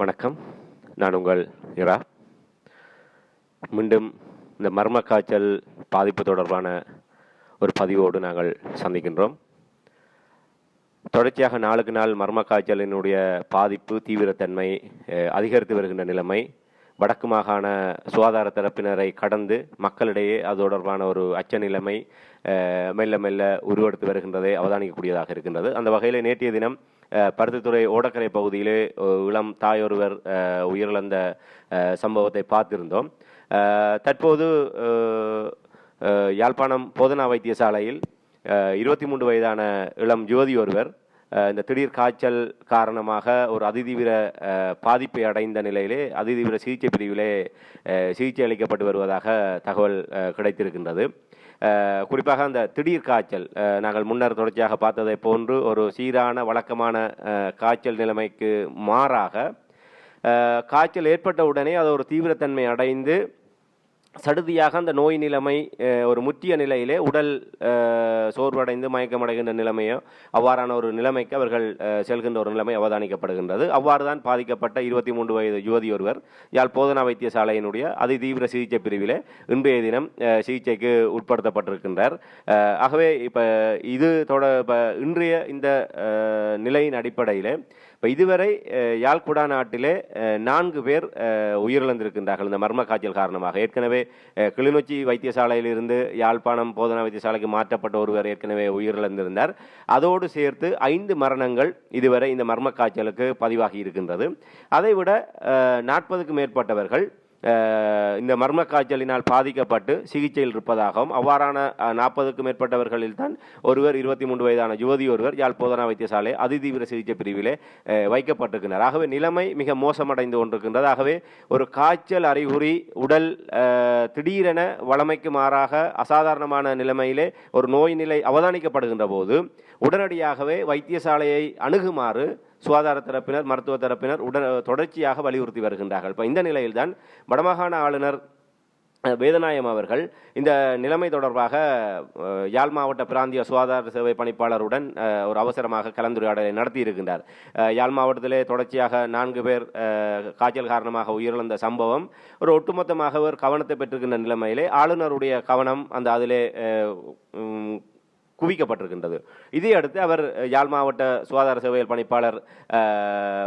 வணக்கம். நான் உங்கள் இரா. மீண்டும் இந்த மர்ம காய்ச்சல் பாதிப்பு தொடர்பான ஒரு பதிவோடு நாங்கள் சந்திக்கின்றோம். தொடர்ச்சியாக நாளுக்கு நாள் மர்ம காய்ச்சலினுடைய பாதிப்பு தீவிரத்தன்மை அதிகரித்து வருகின்ற நிலைமை வடக்கு மாகாண சுகாதார தரப்பினரை கடந்து மக்களிடையே அது தொடர்பான ஒரு அச்ச நிலைமை மெல்ல மெல்ல உருவெடுத்து வருகின்றதை அவதானிக்கக்கூடியதாக இருக்கின்றது. அந்த வகையில் நேற்றைய தினம் பருத்தித்துறை ஓடக்கரை பகுதியிலே இளம் தாயொருவர் உயிரிழந்த சம்பவத்தை பார்த்திருந்தோம். தற்போது யாழ்ப்பாணம் போதனா வைத்தியசாலையில் இருபத்தி மூன்று வயதான இளம் ஜோதி ஒருவர் இந்த திடீர் காய்ச்சல் காரணமாக ஒரு அதிதீவிர பாதிப்பை அடைந்த நிலையிலே அதிதீவிர சிகிச்சை பிரிவிலே சிகிச்சை அளிக்கப்பட்டு வருவதாக தகவல் கிடைத்திருக்கின்றது. குறிப்பாக அந்த திடீர் காய்ச்சல் நாங்கள் முன்னர் தொடர்ச்சியாக பார்த்ததை போன்று ஒரு சீரான வழக்கமான காய்ச்சல் நிலைமைக்கு மாறாக காய்ச்சல் ஏற்பட்ட உடனே அது ஒரு தீவிரத்தன்மை அடைந்து சடுதியாக அந்த நோய் நிலைமை ஒரு முற்றிய நிலையிலே உடல் சோர்வடைந்து மயக்கமடைகின்ற நிலைமையோ அவ்வாறான ஒரு நிலைமைக்கு அவர்கள் செல்கின்ற ஒரு நிலைமை அவதானிக்கப்படுகின்றது. அவ்வாறு தான் பாதிக்கப்பட்ட இருபத்தி மூன்று வயது யுவதி ஒருவர் யாழ் போதனா வைத்தியசாலையினுடைய அதிதீவிர சிகிச்சை பிரிவிலே இன்றைய தினம் சிகிச்சைக்கு உட்படுத்தப்பட்டிருக்கின்றார். ஆகவே இப்போ இது தொட இன்றைய இந்த நிலையின் அடிப்படையில் இப்போ இதுவரை யாழ்குடா நாட்டிலே நான்கு பேர் உயிரிழந்திருக்கின்றார்கள். இந்த மர்ம காய்ச்சல் காரணமாக. ஏற்கனவே கிளிநொச்சி வைத்தியசாலையிலிருந்து யாழ்ப்பாணம் போதனா வைத்தியசாலைக்கு மாற்றப்பட்ட ஒருவர் ஏற்கனவே உயிரிழந்திருந்தார். அதோடு சேர்த்து ஐந்து மரணங்கள் இதுவரை இந்த மர்ம காய்ச்சலுக்கு பதிவாகி இருக்கின்றது. அதைவிட நாற்பதுக்கும் மேற்பட்டவர்கள் இந்த மர்ம காய்ச்சலினால் பாதிக்கப்பட்டு சிகிச்சையில் இருப்பதாகவும் அவ்வாறான நாற்பதுக்கும் மேற்பட்டவர்களில் தான் ஒருவர் இருபத்தி மூன்று வயதான யுவதி ஒருவர் யாழ் போதனா வைத்தியசாலை அதிதீவிர சிகிச்சை பிரிவிலே வைக்கப்பட்டிருக்கிறார் ஆகவே நிலைமை மிக மோசமடைந்து கொண்டிருக்கின்றது. ஆகவே ஒரு காய்ச்சல் அறிகுறி உடல் திடீரென வளமைக்கு மாறாக அசாதாரணமான நிலைமையிலே ஒரு நோய் நிலை அவதானிக்கப்படுகின்ற போது உடனடியாகவே வைத்தியசாலையை அணுகுமாறு சுகாதார தரப்பினர் மருத்துவ தரப்பினர் உடன் தொடர்ச்சியாக வலியுறுத்தி வருகின்றார்கள். இப்போ இந்த நிலையில்தான் வடமாகாண ஆளுநர் வேதநாயம் அவர்கள் இந்த நிலைமை தொடர்பாக யாழ் மாவட்ட பிராந்திய சுகாதார சேவை பணிப்பாளருடன் ஒரு அவசரமாக கலந்துரையாடலை நடத்தி இருக்கின்றார் யாழ் மாவட்டத்திலே தொடர்ச்சியாக நான்கு பேர் காய்ச்சல் காரணமாக உயிரிழந்த சம்பவம் ஒரு ஒட்டுமொத்தமாக ஒரு கவனத்தை பெற்றிருக்கின்ற நிலைமையிலே ஆளுநருடைய கவனம் அந்த அதிலே குவிக்கப்பட்டிருக்கின்றது. இதை அடுத்து அவர் யாழ் மாவட்ட சுகாதார சேவைகள் பணிப்பாளர்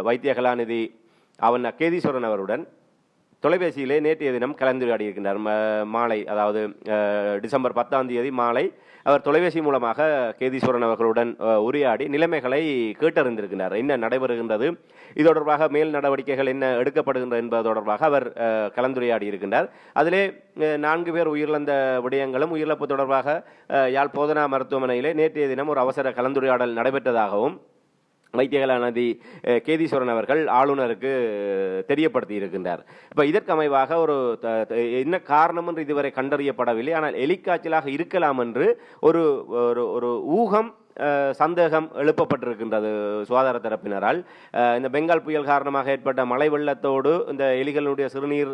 வைத்திய கலாநிதி அவன் கேதீஸ்வரன் அவருடன் தொலைபேசியிலே நேற்றைய தினம் கலந்துரையாடியிருக்கின்றார். மாலை அதாவது டிசம்பர் பத்தாம் தேதி மாலை அவர் தொலைபேசி மூலமாக கேதீஸ்வரன் அவர்களுடன் உரையாடி நிலைமைகளை கேட்டறிந்திருக்கிறார் என்ன நடைபெறுகின்றது இது தொடர்பாக மேல் நடவடிக்கைகள் என்ன எடுக்கப்படுகின்றது என்பது தொடர்பாக அவர் கலந்துரையாடி இருக்கின்றார் அதிலே நான்கு பேர் உயிரிழந்த விடயங்களும் உயிரிழப்பு தொடர்பாக யாழ் போதனா மருத்துவமனையிலே நேற்றைய தினம் ஒரு அவசர கலந்துரையாடல் நடைபெற்றதாகவும் வைத்தியகலாநிதி கேதீஸ்வரன் அவர்கள் ஆளுநருக்கு தெரியப்படுத்தி இருக்கின்றார் இப்போ இதற்கு அமைவாக ஒரு த- த- என்ன காரணம் என்று இதுவரை கண்டறியப்படவில்லை. ஆனால் எலிக்காய்ச்சலாக இருக்கலாம் என்று ஒரு ஒரு ஒரு ஊகம் சந்தேகம் எழுப்பப்பட்டிருக்கின்றது சுகாதார தரப்பினரால். இந்த பெங்கால் புயல் காரணமாக ஏற்பட்ட மழை வெள்ளத்தோடு இந்த எலிகளுடைய சிறுநீர்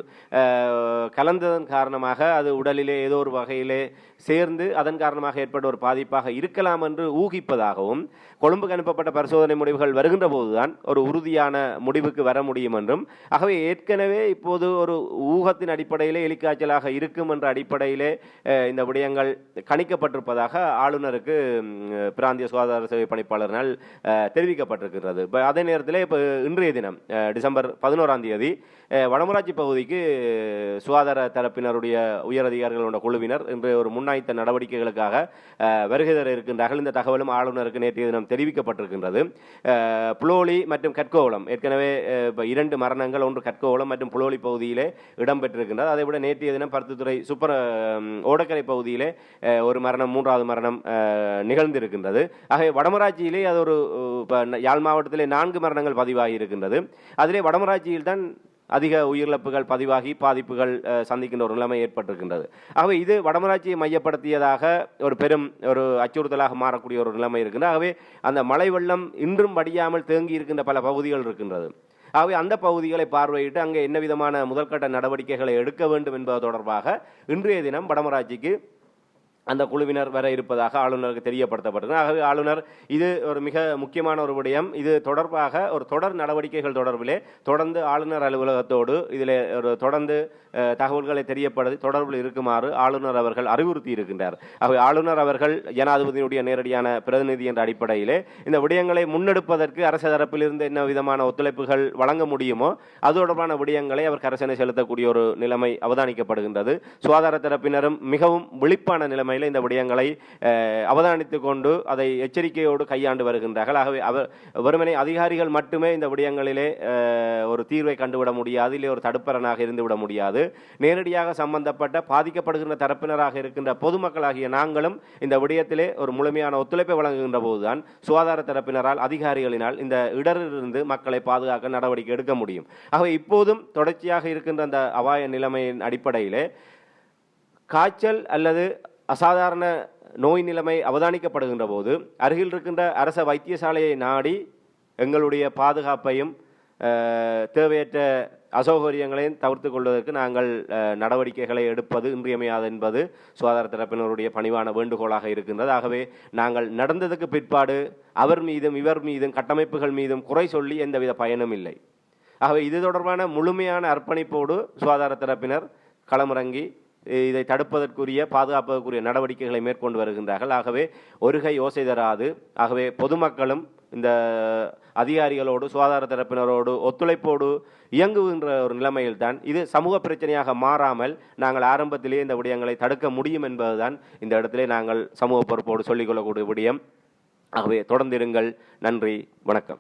கலந்ததன் காரணமாக அது உடலிலே ஏதோ ஒரு வகையிலே சேர்ந்து அதன் காரணமாக ஏற்பட்ட ஒரு பாதிப்பாக இருக்கலாம் என்று ஊகிப்பதாகவும் கொழும்புக்கு அனுப்பப்பட்ட பரிசோதனை முடிவுகள் வருகின்ற போதுதான் ஒரு உறுதியான முடிவுக்கு வர முடியும் என்றும் ஆகவே ஏற்கனவே இப்போது ஒரு ஊகத்தின் அடிப்படையிலே எலிக்காய்ச்சலாக இருக்கும் என்ற அடிப்படையிலே இந்த விடயங்கள் கணிக்கப்பட்டிருப்பதாக ஆளுநருக்கு பிராந்திய சுகாதார சேவை பணிப்பாளரினால் தெரிவிக்கப்பட்டிருக்கிறது இப்போ அதே நேரத்தில் இப்போ இன்றைய தினம் டிசம்பர் பதினோராம் தேதி வடமராட்சி பகுதிக்கு சுகாதார தரப்பினருடைய உயரதிகாரிகளோட குழுவினர். இன்று ஒரு முன்னாய்த்த நடவடிக்கைகளுக்காக வருகை தர இருக்கின்றார்கள் இந்த தகவலும் ஆளுநருக்கு நேற்றைய தினம் தெரிவிக்கப்பட்டிருக்கின்றது. புலோலி மற்றும் கற்கோவளம். ஏற்கனவே இரண்டு மரணங்கள் ஒன்று கற்கோவளம் மற்றும் புலோலி பகுதியிலே இடம்பெற்றிருக்கின்றது. அதை விட நேற்றைய தினம் பருத்தித்துறை சுப்பர ஓடக்கரை பகுதியிலே ஒரு மரணம் மூன்றாவது மரணம் நிகழ்ந்திருக்கின்றது. ஆகவே வடமராட்சியிலே அது ஒரு அஹ், யாழ் மாவட்டத்திலே நான்கு மரணங்கள் பதிவாகி இருக்கின்றது அதிலே வடமராட்சியில் தான் அதிக உயிரிழப்புகள் பதிவாகி பாதிப்புகள் சந்திக்கின்ற ஒரு நிலைமை ஏற்பட்டிருக்கின்றது. ஆகவே இது வடமராட்சியை மையப்படுத்தியதாக ஒரு பெரும் ஒரு அச்சுறுத்தலாக மாறக்கூடிய ஒரு நிலைமை இருக்கின்றது. ஆகவே அந்த மழை வெள்ளம் இன்றும் வடியாமல் தேங்கி இருக்கின்ற பல பகுதிகள் இருக்கின்றது. ஆகவே அந்த பகுதிகளை பார்வையிட்டு அங்கே என்ன விதமான முதற்கட்ட நடவடிக்கைகளை எடுக்க வேண்டும் என்பது தொடர்பாக இன்றைய தினம் வடமராட்சிக்கு அந்த குழுவினர் வர இருப்பதாக ஆளுநருக்கு தெரியப்படுத்தப்பட்டது. ஆகவே ஆளுநர் இது ஒரு மிக முக்கியமான ஒரு விடயம். இது தொடர்பாக ஒரு தொடர் நடவடிக்கைகள் தொடர்பிலே தொடர்ந்து ஆளுநர் அலுவலகத்தோடு இதில் ஒரு தொடர்ந்து தகவல்களை தெரியப்படுத்தி தொடர்பில் இருக்குமாறு ஆளுநர் அவர்கள் அறிவுறுத்தி இருக்கின்றார். ஆகவே ஆளுநர் அவர்கள் ஜனாதிபதியினுடைய நேரடியான பிரதிநிதி என்ற அடிப்படையிலே இந்த விடயங்களை முன்னெடுப்பதற்கு அரசு தரப்பிலிருந்து என்ன விதமான ஒத்துழைப்புகள் வழங்க முடியுமோ அது தொடர்பான விடயங்களை அவர் கரசனை செலுத்தக்கூடிய ஒரு நிலைமை அவதானிக்கப்படுகின்றது. சுகாதார தரப்பினரும் மிகவும் விழிப்பான நிலைமையில் இந்த விடயங்களை அவதானித்து கொண்டு அதை எச்சரிக்கையோடு கையாண்டு வருகின்றார்கள். ஆகவே அவர் வெறுமனே அதிகாரிகள் மட்டுமே இந்த விடயங்களிலே ஒரு தீர்வை கண்டுவிட முடியாது இல்லை ஒரு தடுப்பரனாக இருந்துவிட முடியாது. நேரடியாக சம்பந்தப்பட்ட பாதிக்கப்படுகின்ற தரப்பினராக இருக்கின்ற பொதுமக்களாகிய நாங்களும் இந்த விடயத்திலே ஒரு முழுமையான ஒத்துழைப்பை வழங்குகின்ற போதுதான் சுகாதார தரப்பினரால் அதிகாரிகளினால் இந்த இடரிலிருந்து மக்களை பாதுகாக்க நடவடிக்கை எடுக்க முடியும். ஆகவே இப்போதும் தொடர்ச்சியாக இருக்கின்ற அந்த அபாய நிலைமையின் அடிப்படையிலே காய்ச்சல் அல்லது அசாதாரண நோய் நிலைமை அவதானிக்கப்படுகின்ற போது அருகில் இருக்கின்ற அரச வைத்தியசாலையை நாடி எங்களுடைய பாதுகாப்பையும் தேவையற்ற அசௌகரியங்களையும் தவிர்த்து கொள்வதற்கு நாங்கள் நடவடிக்கைகளை எடுப்பது இன்றியமையாது என்பது சுகாதார தரப்பினருடைய பணிவான வேண்டுகோளாக இருக்கின்றது. ஆகவே நாங்கள் நடந்ததுக்கு பிற்பாடு அவர் மீதும் இவர் மீதும் கட்டமைப்புகள் மீதும் குறை சொல்லி எந்தவித பயனும் இல்லை. ஆகவே இது தொடர்பான முழுமையான அர்ப்பணிப்போடு சுகாதார தரப்பினர் களமிறங்கி இதை தடுப்பதற்குரிய பாதுகாப்பதற்குரிய நடவடிக்கைகளை மேற்கொண்டு வருகின்றார்கள். ஆகவே ஒருகை யோசை தராது. ஆகவே பொதுமக்களும் இந்த அதிகாரிகளோடு சுகாதார தரப்பினரோடு ஒத்துழைப்போடு இயங்குகின்ற ஒரு நிலைமையில்தான் இது சமூக பிரச்சனையாக மாறாமல் நாங்கள் ஆரம்பத்திலேயே இந்த விடயங்களை தடுக்க முடியும் என்பதுதான் இந்த இடத்திலே நாங்கள் சமூக பொறுப்போடு சொல்லிக்கொள்ளக்கூடிய விடயம். ஆகவே தொடர்ந்திருங்கள். நன்றி. வணக்கம்.